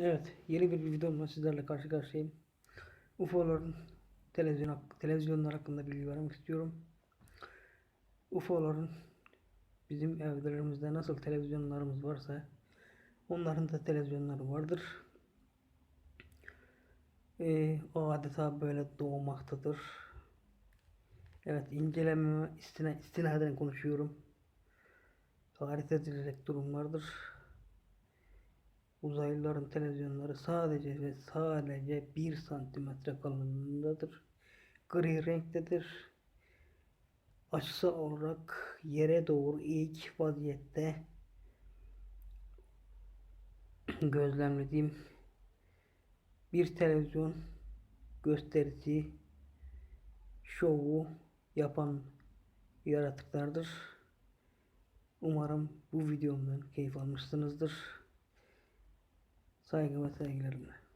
Evet, yeni bir videomla sizlerle karşı karşıyayım. UFO'ların televizyon televizyonlar hakkında bilgi vermek istiyorum. UFO'ların bizim evlerimizde nasıl televizyonlarımız varsa onların da televizyonları vardır. Ee, o adeta böyle doğmaktadır. Evet, inceleme istina, istinaden konuşuyorum. Tarih edilecek durumlardır. Uzaylıların televizyonları sadece ve sadece 1 santimetre kalınlığındadır. Gri renktedir. Açısı olarak yere doğru eğik vaziyette gözlemlediğim bir televizyon gösterisi şovu yapan yaratıklardır. Umarım bu videomdan keyif almışsınızdır. Saygı ve sevgilerimle.